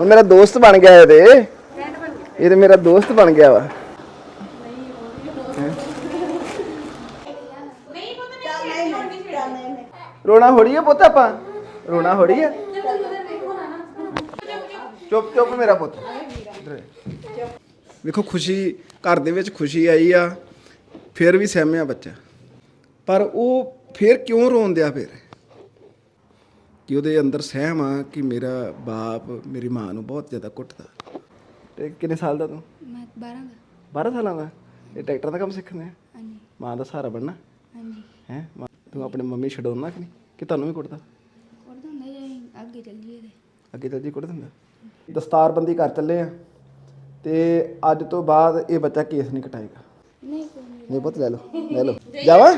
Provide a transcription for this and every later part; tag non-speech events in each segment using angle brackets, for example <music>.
ਹੁਣ ਮੇਰਾ ਦੋਸਤ ਬਣ ਗਿਆ ਇਹ ਤੇ ਇਹ ਤੇ ਮੇਰਾ ਦੋਸਤ ਬਣ ਗਿਆ ਵਾ। ਰੋਣਾ ਹੋੜੀ ਆ ਪੁੱਤ ਆਪਾਂ? ਰੋਣਾ ਹੋੜੀ ਆ? ਚੁੱਪ ਚੁੱਪ ਮੇਰਾ ਪੁੱਤ। ਇੱਧਰ ਵੇਖੋ, ਖੁਸ਼ੀ, ਘਰ ਦੇ ਵਿੱਚ ਖੁਸ਼ੀ ਆਈ ਆ, ਫਿਰ ਵੀ ਸਹਿਮਿਆ ਬੱਚਾ। ਪਰ ਉਹ ਫਿਰ ਕਿਉਂ ਰੋਣ ਦਿਆ ਫਿਰ? ਕਿ ਉਹਦੇ ਅੰਦਰ ਸਹਿਮ ਆ ਕਿ ਮੇਰਾ ਬਾਪ ਮੇਰੀ ਮਾਂ ਨੂੰ ਬਹੁਤ ਜ਼ਿਆਦਾ ਕੁੱਟਦਾ। ਤੇ ਕਿੰਨੇ ਸਾਲ ਦਾ ਤੂੰ? ਮੈਂ 12 ਦਾ। 12 ਸਾਲਾਂ ਦਾ? ਇਹ ਟਰੈਕਟਰ ਦਾ ਕੰਮ ਸਿੱਖਣਾ ਹੈ ਹਾਂਜੀ। ਮਾਂ ਦਾ ਸਹਾਰਾ ਬਣਨਾ? ਹਾਂਜੀ। ਹੈ? ਤੂੰ ਆਪਣੀ ਮੰਮੀ ਛਡਾਉਣਾ ਕਿ ਨਹੀਂ? ਕਿ ਤੁਹਾਨੂੰ ਵੀ ਕੁੱਟਦਾ? ਉਹਦਾ ਹੁੰਦਾ ਜੇ ਅੱਗੇ ਚੱਲ ਜੀਏ ਤੇ। ਅੱਗੇ ਤਾਂ ਜੀ ਕੁੱਟ ਦਿੰਦਾ। ਦਸਤਾਰਬੰਦੀ ਕਰ ਚੱਲੇ ਆ। ਤੇ ਅੱਜ ਤੋਂ ਬਾਅਦ ਇਹ ਬੱਚਾ ਕੇਸ ਨਹੀਂ ਕਟਾਏਗਾ। ਨਹੀਂ ਕੋਈ ਨਹੀਂ। ਨਹੀਂ ਪੁੱਤ ਲੈ ਲਓ ਲੈ ਲਓ। ਜਾਵਾ?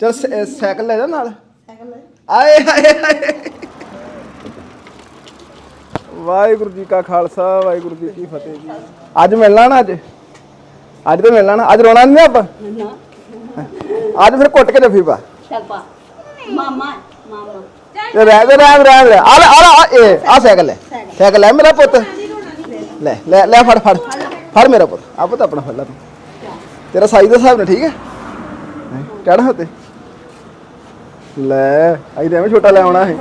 ਚਲ ਸਾਈਕਲ ਲੈ ਜਾ ਨਾਲ। ਆਏ ਹਾਏ ਹਾਏ ਵਾਹਿਗੁਰੂ ਜੀ ਕਾ ਖਾਲਸਾ ਵਾਹਿਗੁਰੂ ਜੀ ਕੀ ਫਤਿਹ ਜੀ। ਅੱਜ ਮਿਲਣਾ ਨਾ ਅੱਜ? ਅੱਜ ਤਾਂ ਮਿਲਣਾ ਨਾ। ਅੱਜ ਰੋਣਾ ਨਹੀਂ ਆਪਾਂ? ਅੱਜ ਫਿਰ ਕੁੱਟ ਕੇ ਜੱਫੀ ਪਾ ਚੱਲ ਪਾ। ਮਾਮਾ ਮਾਮਾ। ਤੇ ਰਹਿ ਦੇ ਰਹਿ ਦੇ, ਰਹਿ। ਦੇ। ਆ ਲੈ ਆ ਲੈ ਇਹ ਆ ਸਾਈਕਲ ਲੈ। ਸਾਈਕਲ ਲੈ ਮੇਰਾ ਪੁੱਤ। ਲੈ ਲੈ ਲੈ ਫੜ ਫੜ। ਫੜ ਮੇਰਾ ਪੁੱਤ। ਆ ਪੁੱਤ ਆਪਣਾ ਫੜ ਲੈ ਤੂੰ। ਤੇਰਾ ਸਾਈਜ਼ ਦੇ ਹਿਸਾਬ ਨਾਲ ਠੀਕ ਹੈ। ਕਿਹੜਾ ਹੱਤੇ ਲੈ ਅਈ ਤੇ ਐਵੇਂ ਛੋਟਾ ਲੈ ਆਉਣਾ ਹੈ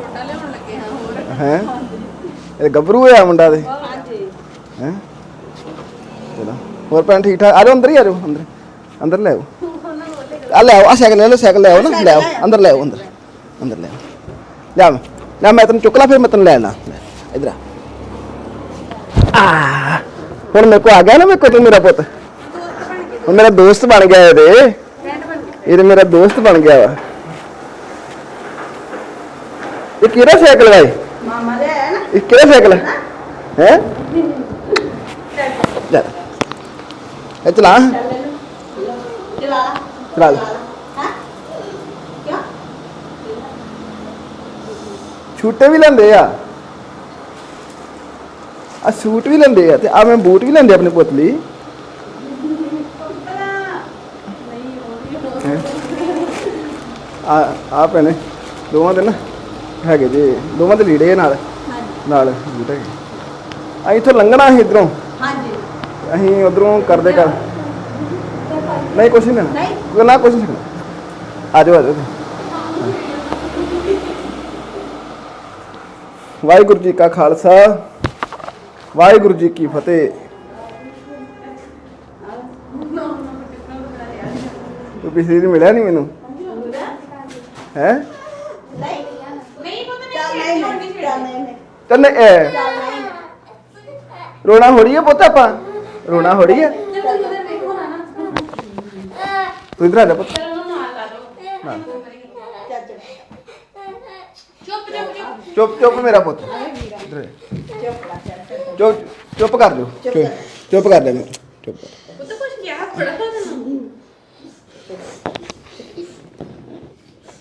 ਹੈ? ਇਹ ਗੱਭਰੂ ਹੋਇਆ ਮੁੰਡਾ ਦੇ ਹੈ? ਚਲੋ ਹੋਰ ਭੈਣ ਠੀਕ ਠਾਕ? ਆ ਜਾਓ ਅੰਦਰ ਹੀ ਆ ਜਾਓ ਅੰਦਰ। ਅੰਦਰ ਲੈ ਆਓ। ਆ ਲੈ ਆਓ ਆ ਸਾਈਕਲ ਲੈ ਲਓ ਸਾਈਕਲ ਲੈ ਆਓ ਨਾ। ਲੈ ਆਓ ਅੰਦਰ ਲੈ ਆਓ ਅੰਦਰ। ਅੰਦਰ ਲੈ ਆਓ। ਜਾ ਮੈਂ ਲੈ ਮੈਂ ਤੈਨੂੰ ਚੁੱਕ ਲਾ ਫਿਰ ਮੈਂ ਤੈਨੂੰ ਲੈ ਆਣਾ ਇਧਰ ਆ। ਆ ਹੁਣ ਮੇਰੇ ਕੋ ਆ ਗਿਆ ਨਾ ਮੇਰੇ ਕੋ ਤੂੰ ਮੇਰਾ ਪੁੱਤ। ਹੁਣ ਮੇਰਾ ਦੋਸਤ ਬਣ ਗਿਆ ਇਹ ਤੇ ਇਹ ਤੇ ਮੇਰਾ ਦੋਸਤ ਬਣ ਗਿਆ ਵਾ ਇਹ ਕਿਹੜਾ ਸਾਈਕਲ ਹੈ ਮਾਮਾ ਦੇ ਆਇਆ ਨਾ। ਇਹ ਕਿਹੜਾ ਸਾਈਕਲ ਹੈ? ਹੈ ਇਹ ਚਲਾ। ਹਾਂ? ਛੂਟੇ ਵੀ ਲੈਂਦੇ ਆ। ਆ ਸੂਟ ਵੀ ਲੈਂਦੇ ਆ ਤੇ ਆ ਮੈਂ ਬੂਟ ਵੀ ਲੈਂਦੇ ਆਪਣੇ ਪੁੱਤ ਲਈ। ਹੈਂ? ਆ ਆ ਭੈਣੇ ਦੋਵਾਂ ਦੇ ਨਾ। ਹੈਗੇ ਜੇ ਦੋਵਾਂ ਦੇ ਲੀੜੇ ਆ ਨਾਲ। ਨਾਲ ਬੂਟ ਹੈਗੇ। ਆ ਇੱਥੋਂ ਲੰਘਣਾ ਸੀ ਇਧਰੋਂ। ਹਾਂਜੀ। ਅਸੀਂ ਉਧਰੋਂ ਕਰਦੇ ਕਰ ਨਹੀਂ ਕੁਛ ਨਹੀਂ ਲੈਣਾ। ਨਹੀਂ? ਨਾ ਕੁਛ ਨਹੀਂ ਆ ਜਾਓ ਆ ਜਾਓ। ਵਾਹਿਗੁਰੂ ਜੀ ਕਾ ਖਾਲਸਾ ਵਾਹਿਗੁਰੂ ਜੀ ਕੀ ਫਤਿਹ। ਤੂੰ ਪਿਛਲੀ ਦਿਨ ਮਿਲਿਆ ਨਹੀਂ ਮੈਨੂੰ? ਹੈ ਨਹੀਂ ਨਹੀਂ ਪਤਾ ਨਹੀਂ ਚੱਲ ਨਹੀਂ ਚੱਲ ਨਹੀਂ ਨਹੀਂ ਤੈਨੂੰ ਰੋਣਾ ਹੋ ਰਹੀ ਹੈ ਪੁੱਤ ਆਪਾਂ? ਰੋਣਾ ਹੋ ਹੈ ਤੂੰ ਇਧਰ ਆ ਜਾ ਪੁੱਤ। ਚੁੱਪ ਚੁੱਪ ਮੇਰਾ ਪੁੱਤ। ਇਧਰ ਆ। ਚੁੱਪ ਚੁੱਪ ਕਰ ਲਿਓ ਚੁੱਪ ਚੁੱਪ ਕਰ ਲੈ ਮੈਂ ਚੁੱਪ। ਕਰ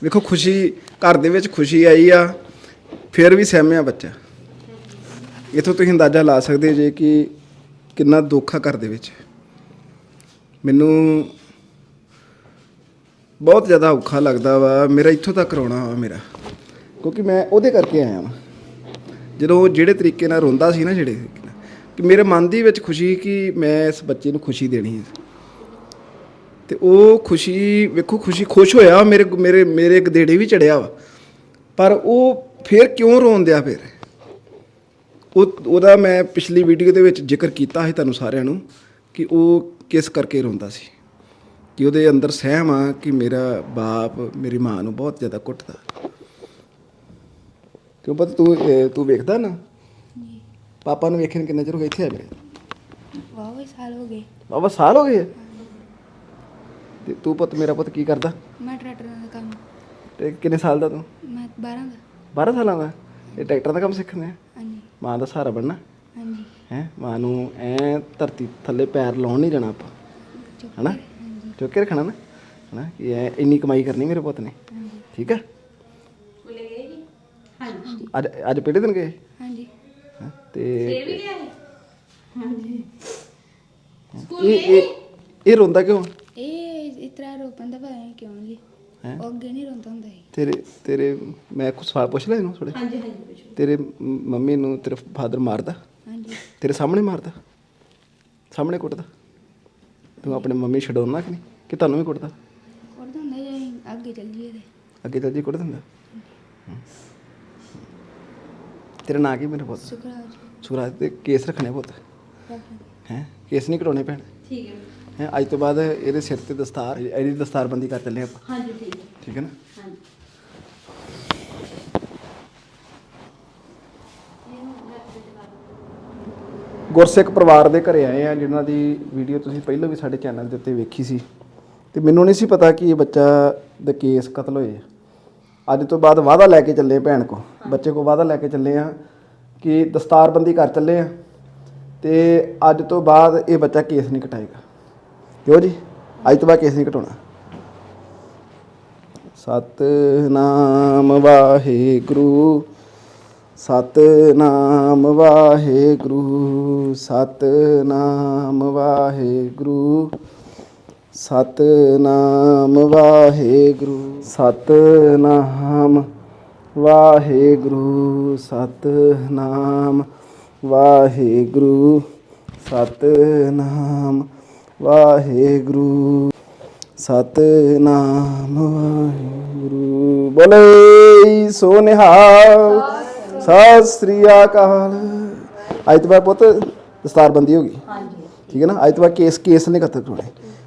ਵੇਖੋ ਖੁਸ਼ੀ, ਘਰ ਦੇ ਵਿੱਚ ਖੁਸ਼ੀ ਆਈ ਆ, ਫਿਰ ਵੀ ਸਹਿਮਿਆ ਬੱਚਾ। ਇਥੋਂ ਤੁਸੀਂ ਅੰਦਾਜ਼ਾ ਲਾ ਸਕਦੇ ਜੇ ਕਿ ਕਿੰਨਾ ਦੁੱਖ ਆ ਘਰ ਦੇ ਵਿੱਚ। ਮੈਨੂੰ ਬਹੁਤ ਜ਼ਿਆਦਾ ਔਖਾ ਲੱਗਦਾ ਵਾ ਮੇਰਾ ਇੱਥੋਂ ਤੱਕ ਰੋਣਾ ਵਾ ਮੇਰਾ ਕਿਉਂਕਿ ਮੈਂ ਉਹਦੇ ਕਰਕੇ ਆਇਆ ਵਾਂ। ਜਦੋਂ ਉਹ ਜਿਹੜੇ ਤਰੀਕੇ ਨਾਲ ਰੋਂਦਾ ਸੀ ਨਾ ਜਿਹੜੇ ਤਰੀਕੇ ਨਾਲ, ਕਿ ਮੇਰੇ ਮਨ ਦੀ ਵਿੱਚ ਖੁਸ਼ੀ ਕਿ ਮੈਂ ਇਸ ਬੱਚੇ ਨੂੰ ਖੁਸ਼ੀ ਦੇਣੀ ਹੈ ਤੇ ਉਹ ਖੁਸ਼ੀ ਵੇਖੋ ਖੁਸ਼ੀ ਖੁਸ਼ ਹੋਇਆ ਮੇਰੇ ਮੇਰੇ ਮੇਰੇ ਗਦੇੜੇ ਵੀ ਚੜਿਆ ਵਾ। ਪਰ ਉਹ ਫਿਰ ਕਿਉਂ ਰੋਣ ਦਿਆ ਫਿਰ? ਉਹ ਉਹਦਾ ਮੈਂ ਪਿਛਲੀ ਵੀਡੀਓ ਦੇ ਵਿੱਚ ਜ਼ਿਕਰ ਕੀਤਾ ਸੀ ਤੁਹਾਨੂੰ ਸਾਰਿਆਂ ਨੂੰ ਕਿ ਉਹ ਕਿਸ ਕਰਕੇ ਰੋਂਦਾ ਸੀ। ਕਿ ਉਹਦੇ ਅੰਦਰ ਸਹਿਮ ਆ ਕਿ ਮੇਰਾ ਬਾਪ ਮੇਰੀ ਮਾਂ ਨੂੰ ਬਹੁਤ ਜ਼ਿਆਦਾ ਕੁੱਟਦਾ। ਕਿਉਂ ਪਤਾ ਤੂੰ ਤੂੰ ਵੇਖਦਾ ਨਾ? ਪਾਪਾ ਨੂੰ ਵੇਖਣ ਕਿੰਨਾ ਚਿਰ ਹੋ ਗਿਆ ਇੱਥੇ ਆ ਮੇਰੇ ਵਾਹ ਸਾਲ ਹੋ ਗਏ। ਬਾਬਾ ਸਾਲ ਹੋ ਗਏ? ਤੇ ਤੂੰ ਪੁੱਤ ਮੇਰਾ ਪੁੱਤ ਕੀ ਕਰਦਾ? ਮੈਂ ਟਰੈਕਟਰ ਦਾ ਕੰਮ। ਤੇ ਕਿੰਨੇ ਸਾਲ ਦਾ ਤੂੰ? ਮੈਂ 12 ਦਾ। 12 ਸਾਲਾਂ ਦਾ? ਇਹ ਟਰੈਕਟਰ ਦਾ ਕੰਮ ਸਿੱਖਣਾ ਹੈ? ਮਾਂ ਦਾ ਸਹਾਰਾ ਬਣਨਾ। ਹਾਂਜੀ। ਹੈ ਮਾਂ ਨੂੰ ਐ ਧਰਤੀ ਥੱਲੇ ਪੈਰ ਲਾਉਣ ਨਹੀਂ ਦੇਣਾ ਆਪਾਂ। ਹਨਾ? ਚੁੱਕ ਕੇ ਰੱਖਣਾ ਨਾ। ਹਨਾ? ਕਿ ਐ ਇੰਨੀ ਕਮਾਈ ਕਰਨੀ ਮੇਰੇ ਪੁੱਤ ਨੇ। ਠੀਕ ਹੈ ਹਾਂਜੀ। ਅੱਜ ਅੱਜ ਪਹਿਲੇ ਦਿਨ ਗਏ? ਹਾਂਜੀ। ਹੈਂ? ਤੇ ਇਹ ਇਹ ਇਹ ਰੋਂਦਾ ਕਿਉਂ? ਇਹ ਇਸ ਤਰ੍ਹਾਂ ਰੋਪਣ ਦਾ ਪਤਾ ਨਹੀਂ ਕਿਉਂ ਜੀ। ਹੈਂ? ਉਹ ਅੱਗੇ ਨਹੀਂ ਰੋਂਦਾ ਹੁੰਦਾ ਸੀ। ਤੇਰੇ ਤੇਰੇ ਮੈਂ ਕੁਝ ਸਵਾਲ ਪੁੱਛ ਲੈ ਇਹਨੂੰ ਥੋੜੇ ਹਾਂਜੀ ਹਾਂਜੀ ਪੁੱਛੋ। ਤੇਰੇ ਮ- ਮੰਮੀ ਨੂੰ ਤੇਰਾ ਫਾਦਰ ਮਾਰਦਾ? ਹਾਂਜੀ। ਤੇਰੇ ਸਾਹਮਣੇ ਮਾਰਦਾ? ਸਾਹਮਣੇ ਕੁੱਟਦਾ? ਤੂੰ ਆਪਣੇ ਮੰਮੀ ਛਡਾਉਣਾ ਕਿ ਨਹੀਂ? ਕਿ ਤੁਹਾਨੂੰ ਵੀ ਕੁੱਟਦਾ? ਉਹਦਾ ਹੁੰਦਾ ਅਸੀਂ ਅੱਗੇ ਚੱਲ ਜੀਏ ਤੇ। ਅੱਗੇ ਚੱਲ ਜੀ ਕੁੱਟ ਦਿੰਦਾ? ਹੂੰ। ਤੇਰਾ ਨਾਂ ਕੀ ਮੇਰੇ ਪੁੱਤ? ਸੁਖਰਾਜ। ਸੁਰਾਜ ਤੇ ਕੇਸ ਰੱਖਣੇ ਪੁੱਤ। ਰੱਖ ਹੈ? ਕੇਸ ਨਹੀਂ ਕਟਾਉਣੇ ਪੈਣ ਠੀਕ ਹੈ। ਹੈ ਅੱਜ ਤੋਂ ਬਾਅਦ ਇਹਦੇ ਸਿਰ ਤੇ ਦਸਤਾਰ ਇਹਦੀ ਦਸਤਾਰਬੰਦੀ ਕਰ ਚੱਲੇ ਆਪਾਂ। ਹਾਂਜੀ ਠੀਕ ਹੈ। ਠੀਕ ਹੈ ਨਾ? ਹਾਂਜੀ। ਗੁਰਸਿੱਖ ਪਰਿਵਾਰ ਦੇ ਘਰੇ ਆਏ ਆ ਜਿਨ੍ਹਾਂ ਦੀ ਵੀਡੀਓ ਤੁਸੀਂ ਪਹਿਲਾਂ ਵੀ ਸਾਡੇ ਚੈਨਲ ਦੇ ਉੱਤੇ ਵੇਖੀ ਸੀ। ਤੇ ਮੈਨੂੰ ਨਹੀਂ ਸੀ ਪਤਾ ਕਿ ਇਹ ਬੱਚਾ ਦੇ ਕੇਸ ਕਤਲ ਹੋਏ ਅੱਜ ਤੋਂ ਬਾਅਦ ਵਾਅਦਾ ਲੈ ਕੇ ਚੱਲੇ ਭੈਣ ਕੋ। ਬੱਚੇ ਕੋ ਵਾਅਦਾ ਲੈ ਕੇ ਚੱਲੇ ਆ ਕਿ ਦਸਤਾਰਬੰਦੀ ਕਰ ਚੱਲੇ ਆ। ਤੇ ਅੱਜ ਤੋਂ ਬਾਅਦ ਇਹ ਬੱਚਾ ਕੇਸ ਨਹੀਂ ਕਟਾਏਗਾ। ਕਿਉਂ ਜੀ? ਅੱਜ ਤੋਂ ਬਾਅਦ ਕੇਸ ਨਹੀਂ ਕਟਾਉਣਾ ਸਤਨਾਮ ਵਾਹਿਗੁਰੂ ਸਤਨਾਮ ਵਾਹਿਗੁਰੂ ਸਤਨਾਮ ਵਾਹਿਗੁਰੂ ਸਤਨਾਮ ਵਾਹਿਗੁਰੂ ਸਤਨਾਮ ਵਾਹਿਗੁਰੂ ਸਤਨਾਮ ਵਾਹਿਗੁਰੂ, ਸਤਨਾਮ ਵਾਹਿਗੁਰੂ। ਸਤਨਾਮ ਵਾਹਿਗੁਰੂ। ਬੋਲੇ ਸੋ ਨਿਹਾਲ ਸਤਿ ਸ੍ਰੀ ਅਕਾਲ। ਬਾਅਦ ਪੁੱਤ ਦਸਤਾਰਬੰਦੀ ਹੋ ਗਈ। ਹਾਂਜੀ। ਠੀਕ ਹੈ ਨਾ? ਬਾਅਦ ਕੇਸ ਕੇਸ ਨਹੀਂ ਕਤਲ ਹੋਣੇ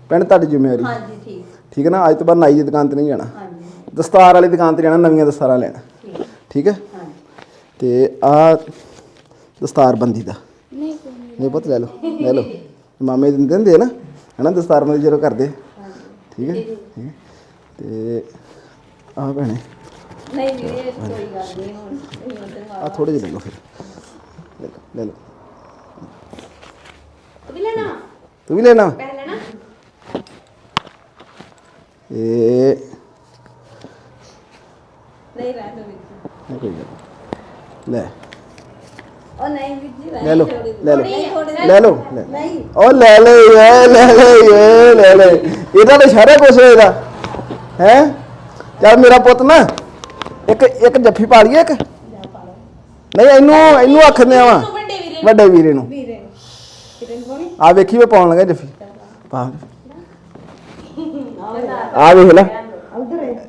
ਭੈਣ ਤੁਹਾਡੀ ਜ਼ਿੰਮੇਵਾਰੀ। ਹਾਂਜੀ ਠੀਕ। ਠੀਕ ਹੈ ਨਾ? ਬਾਅਦ ਨਾਈ ਦੀ ਦੁਕਾਨ ਤੇ ਨਹੀਂ ਜਾਣਾ। ਹਾਂਜੀ। ਦਸਤਾਰ ਵਾਲੀ ਦੁਕਾਨ ਤੇ ਜਾਣਾ ਨਵੀਆਂ ਦਸਤਾਰਾਂ ਲੈਣਾ। ਠੀਕ। ਹੈ? ਤੇ ਆ ਦਸਤਾਰਬੰਦੀ ਦਾ। ਨਹੀਂ। ਨਹੀਂ ਪੁੱਤ ਲੈ ਲਓ ਲੈ ਲਓ। ਮਾਮੇ ਦਿੰਦੇ ਹੁੰਦੇ ਆ ਨਾ ਹਨਾ ਦਸਤਾਰਬੰਦੀ ਜਦੋਂ ਕਰਦੇ। ਠੀਕ ਹੈ ਠੀਕ ਹੈ। ਤੇ ਆ ਭੈਣੇ। ਨਹੀਂ ਵੀਰੇ ਕੋਈ ਗੱਲ ਨਹੀਂ ਹੁਣ ਇਹ ਉਧਰ ਆ ਥੋੜੇ ਜਿਹੇ ਲੈ ਲਓ ਫਿਰ। ਲੈ ਲਓ ਲੈ ਲਓ। ਵੀ ਲੈਣਾ? ਤੂੰ ਵੀ ਲੈਣਾ? ਪਹਿਲੇ ਲੈਣਾ? ਇਹ ਨਹੀਂ ਰਹਿ ਦੋ ਵੀਰ ਨਹੀਂ ਕੋਈ ਗੱਲ ਨਹੀਂ। ਲੈ। ਉਹ ਨਹੀਂ ਵੀਰ ਜੀ ਲੈ ਲਓ ਲੈ ਲਓ। ਨਹੀਂ ਥੋੜੇ ਲੈ ਲਓ। ਲੈ ਨਹੀਂ। ਉਹ ਲੈ ਲੈ ਇਹ ਲੈ ਲੈ ਇਹ ਲੈ ਲੈ ਇਹਦਾ ਤਾਂ ਸਾਰਾ ਕੁਝ ਹੋਏਗਾ ਹੈ? ਚੱਲ ਮੇਰਾ ਪੁੱਤ ਨਾ ਇੱਕ ਇੱਕ ਜੱਫੀ ਪਾ ਲਈਏ ਇੱਕ? ਨਹੀਂ ਇਹਨੂੰ ਇਹਨੂੰ ਆਖਦੇ ਆਵਾ ਤੂੰ ਵੱਡੇ ਵੀਰੇ ਵੱਡੇ ਵੀਰੇ ਨੂੰ। ਵੀਰੇ ਵੀਰੇ ਨੂੰ ਪਾਉਣੀ? ਆ ਵੇਖੀ ਮੈਂ ਪਾਉਣ ਲੱਗਾ ਜੱਫੀ। ਪਾ ਆ ਵੇਖ ਲੈ। ਉਧਰ ਹੈ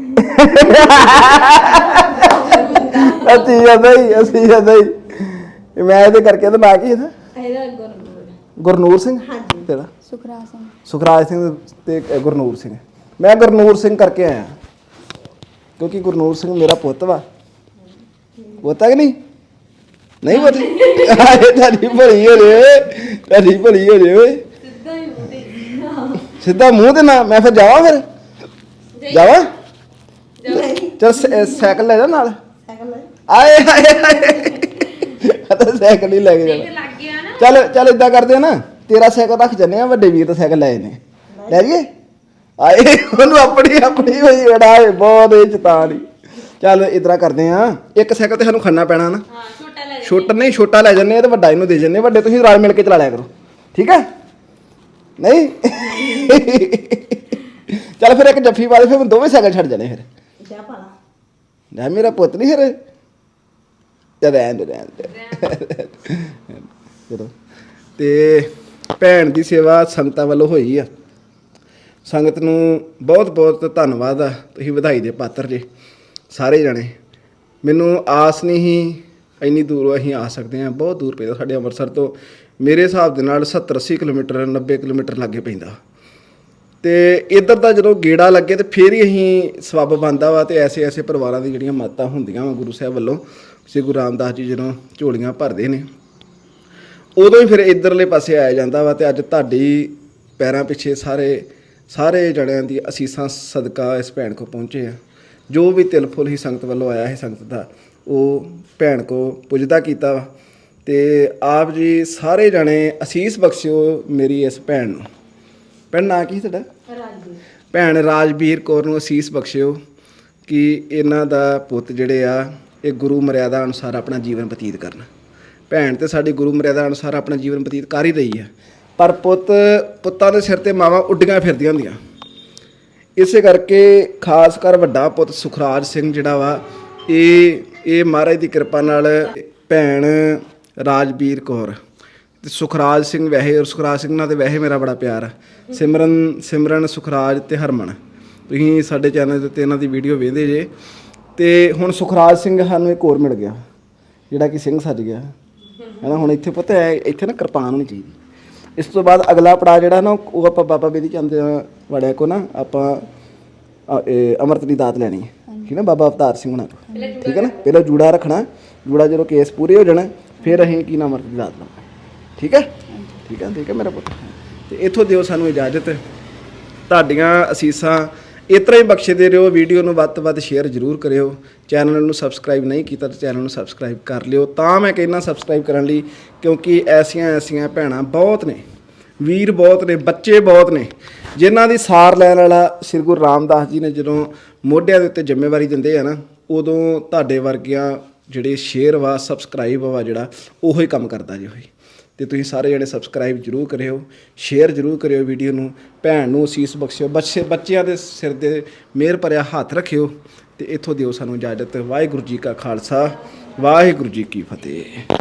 <laughs> ਅਸੀਂ ਜਾਂਦਾ ਹੀ ਅਸੀਂ ਜਾਂਦਾ ਹੀ ਮੈਂ ਇਹਦੇ ਕਰਕੇ ਤਾਂ ਨਾ ਕੀ ਇਹਦਾ? ਇਹਦਾ ਗੁਰਨੂਰ। ਗੁਰਨੂਰ ਸਿੰਘ? ਹਾਂਜੀ। ਤੇਰਾ? ਸੁਖਰਾਜ ਸਿੰਘ। ਸੁਖਰਾਜ ਸਿੰਘ ਤੇ ਗੁਰਨੂਰ ਸਿੰਘ। ਮੈਂ ਗੁਰਨੂਰ ਸਿੰਘ ਕਰਕੇ ਆਇਆ। ਕਿਉਂਕਿ ਗੁਰਨੂਰ ਸਿੰਘ ਮੇਰਾ ਪੁੱਤ ਵਾ। ਪੁੱਤ ਆ ਕਿ ਨਹੀਂ? ਨਹੀਂ ਪੁੱਤ। ਆਏ ਤੁਹਾਡੀ ਭਲੀ ਹੋ ਜੇ ਤੁਹਾਡੀ ਭਲੀ ਹੋ ਜੇ ਓਏ। ਸਿੱਧਾ ਹੀ ਹੁੰਦੇ ਸਿੱਧਾ ਮੂੰਹ ਤੇ ਨਾ। ਮੈਂ ਫਿਰ ਜਾਵਾਂ ਫਿਰ? ਜਾਵਾਂ? ਚਲ ਸਾਈਕਲ ਲੈ ਜਾ ਨਾਲ। ਸਾਈਕਲ ਲੈ। ਆਏ ਹਾਏ ਹਾਏ ਆ ਤਾਂ ਸਾਈਕਲ ਹੀ ਲੈ ਕੇ ਜਾਣਾ। ਲੱਗ ਗਿਆ ਨਾ। ਚੱਲ ਚੱਲ ਇਦਾਂ ਕਰਦੇ ਆ ਨਾ ਤੇਰਾ ਸਾਈਕਲ ਰੱਖ ਜੰਨੇ ਆ ਵੱਡੇ ਵੀਰ ਦਾ ਸਾਈਕਲ ਲੈ ਨੇ ਲੈ ਜੀਏ ਆਏ ਉਹਨੂੰ ਆਪਣੀ ਆਪਣੀ ਹੋਈ ਬੜਾ ਏ ਬਹੁਤ ਇਹ ਚਤਾਣੀ ਚੱਲ ਇਤਰਾ ਕਰਦੇ ਆ ਇੱਕ ਸਾਈਕਲ ਤੇ ਸਾਨੂੰ ਖੰਨਾ ਪੈਣਾ ਨਾ। ਹਾਂ ਛੋਟਾ ਲੈ ਛੋਟਾ ਨਹੀਂ ਛੋਟਾ ਲੈ ਜੰਨੇ ਆ ਤੇ ਵੱਡਾ ਇਹਨੂੰ ਦੇ ਜੰਨੇ। ਵੱਡੇ ਤੁਸੀਂ ਰਲ ਮਿਲ ਕੇ ਚਲਾ ਲਿਆ ਕਰੋ। ਠੀਕ ਹੈ ਨਹੀਂ? ਚੱਲ ਫਿਰ ਇੱਕ ਜੱਫੀ ਵਾਲੇ ਫਿਰ ਦੋਵੇਂ ਸਾਈਕਲ ਛੱਡ ਜਾਣੇ ਫਿਰ। ਜਾ ਪਾ ਲਾ ਨਾ ਮੇਰਾ ਪੁੱਤ ਨਹੀਂ ਫਿਰ। ਰਹਿਣ ਦੇ ਰਹਿਣ ਦੇ। ਚਲੋ। ਤੇ ਭੈਣ ਦੀ ਸੇਵਾ ਸੰਗਤਾਂ ਵੱਲੋਂ ਹੋਈ ਆ। ਸੰਗਤ ਨੂੰ ਬਹੁਤ ਬਹੁਤ ਧੰਨਵਾਦ ਆ। ਤੁਸੀਂ ਵਧਾਈ ਦੇ ਪਾਤਰ ਜੇ, ਸਾਰੇ ਜਣੇ। ਮੈਨੂੰ ਆਸ ਨਹੀਂ ਸੀ ਇੰਨੀ ਦੂਰੋਂ ਅਸੀਂ ਆ ਸਕਦੇ ਹਾਂ। ਬਹੁਤ ਦੂਰ ਪੈਂਦਾ ਸਾਡੇ ਅੰਮ੍ਰਿਤਸਰ ਤੋਂ। ਮੇਰੇ ਹਿਸਾਬ ਦੇ ਨਾਲ 70 80 ਕਿਲੋਮੀਟਰ 90 ਕਿਲੋਮੀਟਰ ਲਾਗੇ ਪੈਂਦਾ। ਤੇ ਇੱਧਰ ਦਾ ਜਦੋਂ ਗੇੜਾ ਲੱਗੇ ਤੇ ਫੇਰ ਹੀ ਅਸੀਂ ਸਬੱਬ ਬੰਦਾ ਵਾ ਤੇ ਐਸੇ ਐਸੇ ਪਰਿਵਾਰਾਂ ਦੀ ਜਿਹੜੀਆਂ ਮਾਤਾ ਹੁੰਦੀਆਂ ਵਾ ਗੁਰੂ ਸਾਹਿਬ ਵੱਲੋਂ। ਸ੍ਰੀ ਗੁਰੂ ਰਾਮਦਾਸ ਜੀ ਜਦੋਂ ਝੋਲੀਆਂ ਭਰਦੇ ਨੇ ਉਦੋਂ ਹੀ ਫਿਰ ਇਧਰਲੇ ਪਾਸੇ ਆਇਆ ਜਾਂਦਾ ਵਾ ਤੇ ਅੱਜ ਤੁਹਾਡੀ ਪੈਰਾਂ ਪਿੱਛੇ ਸਾਰੇ ਸਾਰੇ ਜਣਿਆਂ ਦੀ ਅਸੀਸਾਂ ਸਦਕਾ ਇਸ ਭੈਣ ਕੋ ਪਹੁੰਚੇ ਆ। ਜੋ ਵੀ ਤਿਲ ਫੁੱਲ ਹੀ ਸੰਗਤ ਵੱਲੋਂ ਆਇਆ ਹੈ ਸੰਗਤ ਦਾ ਉਹ ਭੈਣ ਕੋ ਪੁੱਜਦਾ ਕੀਤਾ ਵਾ ਤੇ ਆਪ ਜੀ ਸਾਰੇ ਜਣੇ ਅਸੀਸ ਬਖਸ਼ਿਓ ਮੇਰੀ ਇਸ ਭੈਣ ਨੂੰ। ਭੈਣ ਨਾਂ ਕੀ ਤੁਹਾਡਾ? ਰਾਜੀ ਭੈਣ ਰਾਜਵੀਰ ਕੌਰ ਨੂੰ ਅਸੀਸ ਬਖਸ਼ਿਓ ਕਿ ਇਹਨਾਂ ਦਾ ਪੁੱਤ ਜਿਹੜੇ ਆ ਇਹ ਗੁਰੂ ਮਰਿਆਦਾ ਅਨੁਸਾਰ ਆਪਣਾ ਜੀਵਨ ਬਤੀਤ ਕਰਨ। ਭੈਣ ਤੇ ਸਾਡੀ ਗੁਰੂ ਮਰਿਆਦਾ ਅਨੁਸਾਰ ਆਪਣਾ ਜੀਵਨ ਬਤੀਤ ਕਰ ਹੀ ਰਹੀ ਆ ਪਰ ਪੁੱਤ, ਪੁੱਤਾਂ ਦੇ ਸਿਰ ਤੇ ਮਾਵਾਂ ਉੱਡੀਆਂ ਫਿਰਦੀਆਂ ਹੁੰਦੀਆਂ। ਇਸੇ ਕਰਕੇ ਖਾਸ ਕਰ ਵੱਡਾ ਪੁੱਤ ਸੁਖਰਾਜ ਸਿੰਘ ਜਿਹੜਾ ਵਾ, ਇਹ ਇਹ ਮਹਾਰਾਜ ਦੀ ਕਿਰਪਾ ਨਾਲ ਭੈਣ ਰਾਜਵੀਰ ਕੌਰ। ਤੇ ਸੁਖਰਾਜ ਸਿੰਘ ਵੈਸੇ, ਔਰ ਸੁਖਰਾਜ ਸਿੰਘ ਨਾਲ ਤੇ ਵੈਸੇ ਮੇਰਾ ਬੜਾ ਪਿਆਰ ਆ। ਸਿਮਰਨ ਸਿਮਰਨ, ਸੁਖਰਾਜ ਤੇ ਹਰਮਨ। ਤੁਸੀਂ ਸਾਡੇ ਚੈਨਲ ਦੇ ਉੱਤੇ ਇਹਨਾਂ ਦੀ ਵੀਡੀਓ ਵੇਖਦੇ ਜੇ। ਤੇ ਹੁਣ ਸੁਖਰਾਜ ਸਿੰਘ ਸਾਨੂੰ ਇੱਕ ਹੋਰ ਮਿਲ ਗਿਆ ਜਿਹੜਾ ਕਿ ਸਿੰਘ ਸੱਜ ਗਿਆ। ਹੈਨਾ ਹੁਣ ਇੱਥੇ ਪਤਾ ਹੈ ਇੱਥੇ ਨਾ ਕਿਰਪਾਨ ਹੋਣੀ ਚਾਹੀਦੀ। ਇਸ ਤੋਂ ਬਾਅਦ ਅਗਲਾ ਪੜਾਅ ਜਿਹੜਾ ਨਾ ਉਹ ਆਪਾਂ ਬਾਬਾ ਬੇਦੀ ਚੰਦ ਵੜਿਆ ਕੋ ਨਾ ਆਪਾਂ ਅ, ਇਹ ਅੰਮ੍ਰਿਤ ਦੀ ਦਾਤ ਲੈਣੀ ਹੈ। ਠੀਕ ਹੈ ਨਾ ਬਾਬਾ ਅਵਤਾਰ ਸਿੰਘ ਹੁਣਾਂ। ਤੋਂ ਠੀਕ ਹੈ ਨਾ ਪਹਿਲਾਂ ਜੂੜਾ ਰੱਖਣਾ ਜੂੜਾ ਜਦੋਂ ਕੇਸ ਪੂਰੇ ਹੋ ਜਾਣਾ ਫਿਰ ਅਸੀਂ ਕੀ ਨਾ ਅੰਮ੍ਰਿਤ ਦੀ ਦਾਤ ਲਾਉਣਾ ਠੀਕ ਹੈ? ਠੀਕ ਹੈ ਠੀਕ ਹੈ ਮੇਰਾ ਪੁੱਤ। ਤੇ ਇੱਥੋਂ ਦਿਓ ਸਾਨੂੰ ਇਜਾਜ਼ਤ। ਤੁਹਾਡੀਆਂ ਅਸੀਸਾਂ ਇਸ ਤਰ੍ਹਾਂ ਹੀ ਬਖਸ਼ਦੇ ਰਹੋ। ਵੀਡੀਓ ਨੂੰ ਵੱਧ ਤੋਂ ਵੱਧ ਸ਼ੇਅਰ ਜ਼ਰੂਰ ਕਰਿਓ। ਚੈਨਲ ਨੂੰ ਸਬਸਕ੍ਰਾਈਬ ਨਹੀਂ ਕੀਤਾ ਤਾਂ ਚੈਨਲ ਨੂੰ ਸਬਸਕ੍ਰਾਈਬ ਕਰ ਲਿਓ। ਤਾਂ ਮੈਂ ਕਹਿੰਦਾ ਸਬਸਕ੍ਰਾਈਬ ਕਰਨ ਲਈ, ਕਿਉਂਕਿ ਐਸੀਆਂ ਐਸੀਆਂ ਭੈਣਾਂ ਬਹੁਤ ਨੇ। ਵੀਰ ਬਹੁਤ ਨੇ, ਬੱਚੇ ਬਹੁਤ ਨੇ, ਜਿਨ੍ਹਾਂ ਦੀ ਸਾਰ ਲੈਣ ਵਾਲਾ ਸ੍ਰੀ ਗੁਰੂ ਰਾਮਦਾਸ ਜੀ ਨੇ ਜਦੋਂ ਮੋਢਿਆਂ ਦੇ ਉੱਤੇ ਜ਼ਿੰਮੇਵਾਰੀ ਦਿੰਦੇ ਆ ਨਾ, ਉਦੋਂ ਤੁਹਾਡੇ ਵਰਗੀਆਂ ਜਿਹੜੇ ਸ਼ੇਅਰ ਵਾ, ਸਬਸਕ੍ਰਾਈਬ ਵਾ ਜਿਹੜਾ, ਉਹੋ ਹੀ ਕੰਮ ਕਰਦਾ ਜੀ ਉਹੀ। ਤੇ ਤੁਸੀਂ ਸਾਰੇ ਜਿਹੜੇ ਸਬਸਕ੍ਰਾਈਬ ਜਰੂਰ ਕਰਿਓ ਸ਼ੇਅਰ ਜਰੂਰ ਕਰਿਓ ਵੀਡੀਓ ਨੂੰ, ਭੈਣ ਨੂੰ ਅਸੀਸ ਬਖਸ਼ਿਓ, ਬੱਚੇ ਬੱਚਿਆਂ ਦੇ ਸਿਰ ਦੇ ਮਿਹਰ ਭਰਿਆ ਹੱਥ ਰੱਖਿਓ ਤੇ ਇੱਥੋਂ ਦਿਓ ਸਾਨੂੰ ਇਜਾਜ਼ਤ। ਵਾਹਿਗੁਰੂ ਜੀ ਕਾ ਖਾਲਸਾ, ਵਾਹਿਗੁਰੂ ਜੀ ਕੀ ਫਤਿਹ।